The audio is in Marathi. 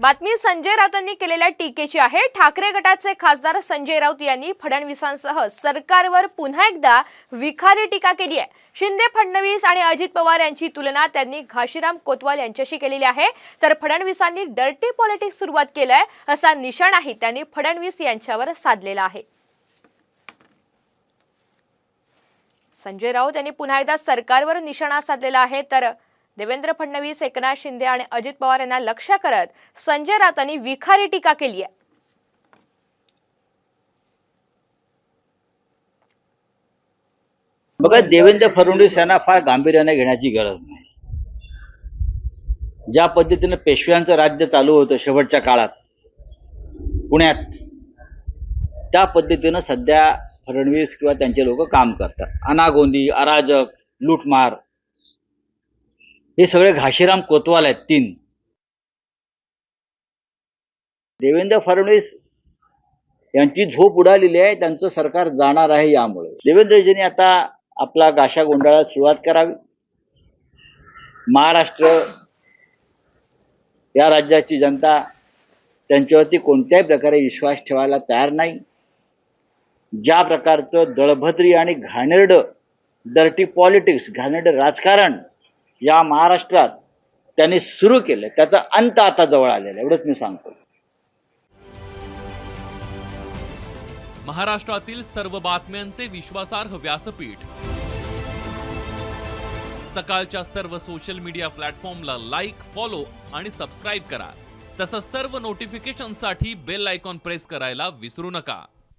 बातमी संजय राऊतांनी केलेल्या टीकेची आहे. ठाकरे गटाचे खासदार संजय राऊत यांनी फडणवीसांसह सरकारवर पुन्हा एकदा विखारी टीका केली आहे. शिंदे फडणवीस आणि अजित पवार यांची तुलना त्यांनी घाशीराम कोतवाल यांच्याशी केलेली आहे. तर फडणवीसांनी डर्टी पॉलिटिक्स सुरुवात केलंय असा निशाणाही त्यांनी फडणवीस यांच्यावर साधलेला आहे. संजय राऊत यांनी पुन्हा एकदा सरकारवर निशाणा साधलेला आहे. तर देवेंद्र फडणवीस एकनाथ शिंदे आणि अजित पवार यांना लक्ष करत संजय राऊतांनी विखारी टीका केली आहे. बघा देवेंद्र फडणवीस यांना फार गांभीर्याने घेण्याची गरज नाही. ज्या पद्धतीनं पेशव्यांचं राज्य चालू होतं शेवटच्या काळात पुण्यात त्या पद्धतीनं सध्या फडणवीस किंवा त्यांचे लोक काम करतात. अनागोंदी अराजक लूटमार हे सगळे घाशीराम कोतवाल आहेत तीन. देवेंद्र फडणवीस यांची झोप उडालेली आहे त्यांचं सरकार जाणार आहे यामुळे. देवेंद्रजींनी आता आपला गाशा गोंधळात सुरुवात करावी. महाराष्ट्र या राज्याची जनता त्यांच्यावरती कोणत्याही प्रकारे विश्वास ठेवायला तयार नाही. ज्या प्रकारचं दळभद्री आणि घाणेरडं डर्टी पॉलिटिक्स घाणेरडं राजकारण या महाराष्ट्रात त्यांनी सुरू केलं. त्याचा अंत आता जवळ आलेला आहे. एवढंच मी सांगतो. महाराष्ट्रातील सर्व बातम्यांचे विश्वासार्ह व्यासपीठ. सकाळच्या सर्व सोशल मीडिया प्लॅटफॉर्मला लाईक फॉलो आणि सबस्क्राईब करा. तसंच सर्व नोटिफिकेशनसाठी बेल आयकॉन प्रेस करायला विसरू नका.